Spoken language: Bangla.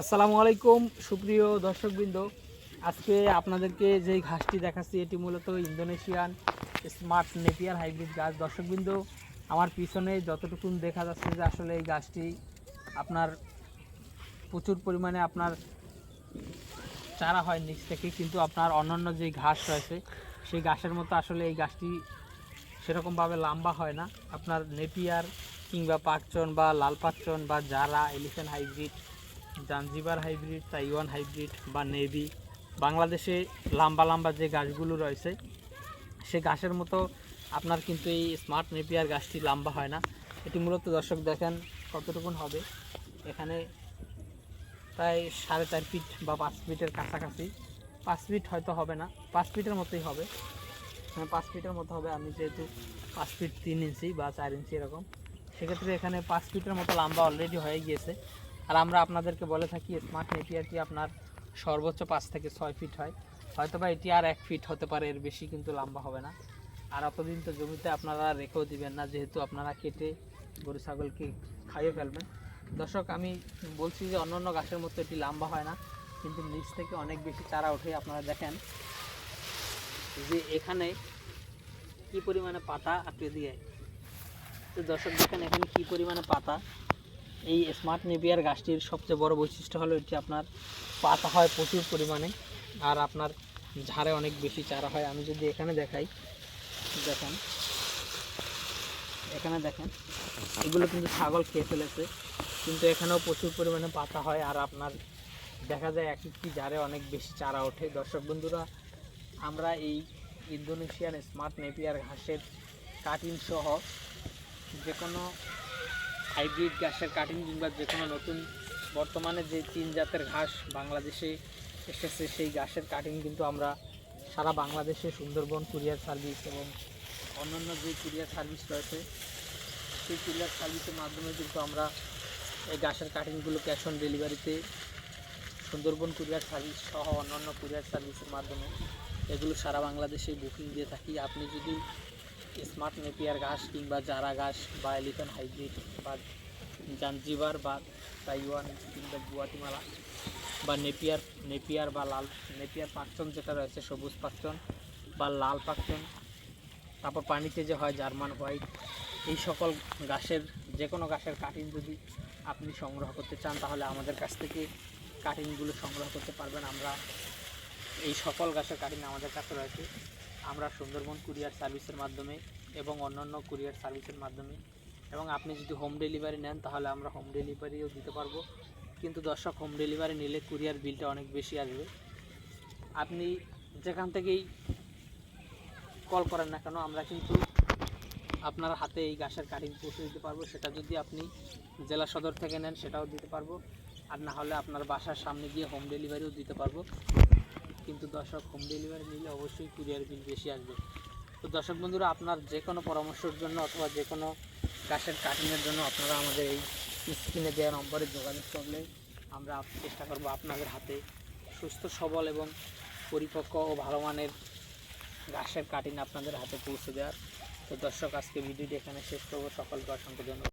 আসসালামু আলাইকুম, সুপ্রিয় দর্শকবৃন্দ। আজকে আপনাদেরকে যেই ঘাসটি দেখাচ্ছি, এটি মূলত ইন্দোনেশিয়ান স্মার্ট নেপিয়ার হাইব্রিড গাছ দর্শকবৃন্দ, আমার পিছনে যতটুকুন দেখা যাচ্ছে যে আসলে এই গাছটি আপনার প্রচুর পরিমাণে আপনার চারা হয় নিচ থেকে, কিন্তু আপনার অন্যান্য যে ঘাস রয়েছে, সেই ঘাসের মতো আসলে এই গাছটি সেরকমভাবে লম্বা হয় না। আপনার নেপিয়ার কিংবা পাকচন বা লাল পাকচন বা জারা, elephant hybrid Zanzibar hybrid, Taiwan hybrid বা নেভি। বাংলাদেশে লম্বা লম্বা যে গাছগুলো রয়েছে, সে গাছের মতো আপনার কিন্তু এই স্মার্ট নেপিয়ার গাছটি লম্বা হয় না। এটি মূলত দর্শক দেখেন কতটুকুন হবে। এখানে প্রায় সাড়ে চার ফিট বা পাঁচ ফিটের কাছাকাছি। পাঁচ ফিট হয়তো হবে না, পাঁচ ফিটের মতোই হবে। পাঁচ ফিটের মতো হবে, আমি যেহেতু পাঁচ ফিট তিন ইঞ্চি বা চার ইঞ্চি এরকম। সেক্ষেত্রে এখানে পাঁচ ফিটের মতো লম্বা অলরেডি হয়ে গিয়েছে। আর আমরা আপনাদেরকে বলে থাকি স্মার্ট নেপিয়ারটি আপনার সর্বোচ্চ পাঁচ থেকে ছয় ফিট হয়। হয়তো বা এটি আর এক ফিট হতে পারে, এর বেশি কিন্তু লম্বা হবে না। আর অতদিন তো জমিতে আপনারা রেখেও দিবেন না, যেহেতু আপনারা কেটে গরু, ছাগলকে খাইয়ে ফেলবেন। দর্শক, আমি বলছি যে অন্য অন্য গাছের মতো এটি লম্বা হয় না, কিন্তু নিচ থেকে অনেক বেশি চারা ওঠে আপনারা দেখেন যে এখানে কি পরিমাণে পাতা আপনি দিয়ে। তো দর্শক, দেখেন এখানে কি পরিমাণে পাতা? এই স্মার্ট নেপিয়ার গাছটির সবচেয়ে বড় বৈশিষ্ট্য হলো এটি আপনার পাতা হয় প্রচুর পরিমাণে আর আপনার ঝাড়ে অনেক বেশি চারা হয়। আমি যদি এখানে দেখাই, দেখেন, এখানে দেখেন, এগুলো কিন্তু ছাগল খেয়ে ফেলেছে, কিন্তু এখানেও প্রচুর পরিমাণে পাতা হয় আর আপনার দেখা যায় এক একটি ঝাড়ে অনেক বেশি চারা ওঠে। দর্শক বন্ধুরা, আমরা এই ইন্দোনেশিয়ান স্মার্ট নেপিয়ার ঘাসের কাটিং সহ যে কোনো হাইব্রিড ঘাসের কাটিং কিংবা যে কোনো নতুন, বর্তমানে যে তিন জাতের ঘাস বাংলাদেশে এসেছে, সেই ঘাসের কাটিং কিন্তু আমরা সারা বাংলাদেশে সুন্দরবন কুরিয়ার সার্ভিস এবং অন্যান্য যে কুরিয়ার সার্ভিস রয়েছে, সেই কুরিয়ার সার্ভিসের মাধ্যমে কিন্তু আমরা এই ঘাসের কাটিংগুলো ক্যাশ অন ডেলিভারিতে সুন্দরবন কুরিয়ার সার্ভিস সহ অন্যান্য কুরিয়ার সার্ভিসের মাধ্যমে এগুলো সারা বাংলাদেশে বুকিং দিয়ে থাকি। আপনি যদি স্মার্ট নেপিয়ার ঘাস কিংবা জারা ঘাস বা এলিফ্যান্ট হাইব্রিড বা জাঞ্জিবার বা তাইওয়ান কিংবা গুয়াটিমালা বা নেপিয়ার নেপিয়ার বা লাল, নেপিয়ার পাকচন যেটা রয়েছে, সবুজ পাকচন বা লাল পাকচন। তারপর পানিতে যে হয় জার্মান হোয়াইট। এই সকল গাছের যে কোনো গাছের কাটিং যদি আপনি সংগ্রহ করতে চান, তাহলে আমাদের কাছ থেকে কাটিংগুলো সংগ্রহ করতে পারবেন। আমরা এই সকল গাছের কাটিং আমাদের কাছে রয়েছে। আমরা সুন্দরবন কুরিয়ার সার্ভিসের মাধ্যমে এবং অন্যান্য কুরিয়ার সার্ভিসের মাধ্যমে। এবং আপনি যদি হোম ডেলিভারি নেন, তাহলে আমরা হোম ডেলিভারিও দিতে পারব। কিন্তু দর্শক হোম ডেলিভারি নিলে কুরিয়ার বিলটা অনেক বেশি আসবে। আপনি যেখান থেকেই কল করেন না কেন, আমরা কিন্তু আপনার হাতে এই গাছের কাটিং পৌঁছে দিতে পারব। সেটা যদি আপনি জেলা সদর থেকে নেন, সেটাও দিতে পারব। আর না হলে আপনার বাসার সামনে গিয়ে হোম ডেলিভারিও দিতে পারব। কিন্তু দর্শক হোম ডেলিভারি নিলে অবশ্যই কুরিয়ার বিল বেশি আসবে। তো দর্শক বন্ধুরা, আপনার যে কোনো পরামর্শের জন্য অথবা যে কোনো গাছের কাটিংয়ের জন্য আপনারা আমাদের এই স্ক্রিনে দেওয়া নম্বরে যোগাযোগ করলে আমরা চেষ্টা করব আপনাদের হাতে সুস্থ, সবল এবং পরিপক্ক ও ভালো মানের ঘাসের কাটিং আপনাদের হাতে পৌঁছে দেওয়ার। তো দর্শক, আজকে ভিডিওটি এখানে শেষ করব। সকলকে অসংখ্য ধন্যবাদ।